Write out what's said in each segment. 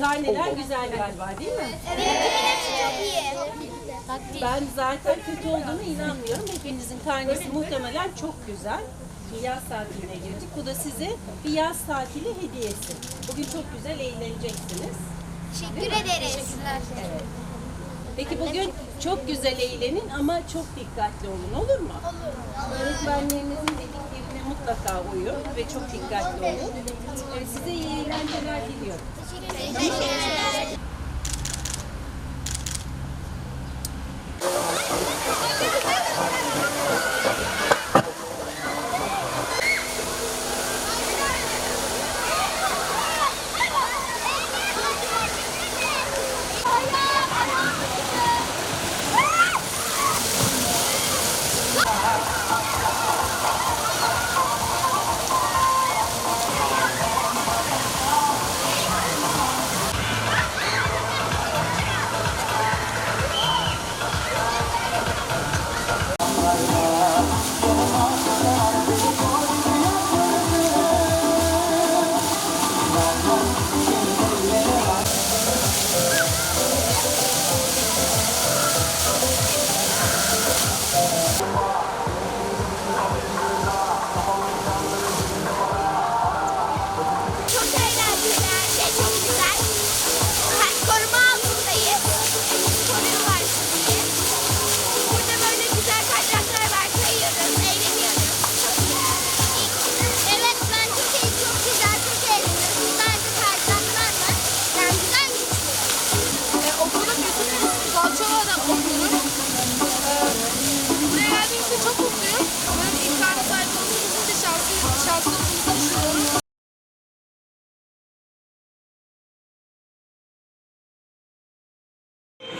Karneler güzel galiba değil mi? Hepsi çok iyi. Ben zaten kötü olduğunu inanmıyorum. Hepinizin karnesi muhtemelen çok güzel. Bir yaz tatiline girdik. Bu da size bir yaz tatili hediyesi. Bugün çok güzel eğleneceksiniz. Teşekkür ederiz. Evet. Peki bugün çok güzel eğlenin ama çok dikkatli olun olur mu? Olur. Öğretmenlerinizin dediklerine mutlaka uyun ve çok dikkatli olun. Evet, size iyi eğlenceler diliyorum. Teşekkürler.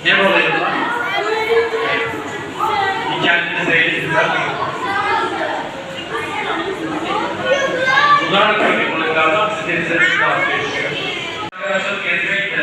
Ne balayı var? Bir kendinize eğitim Bunlar da tabii balıklardan size bize tavsiye ediyor. Arkadaşlar gezmeye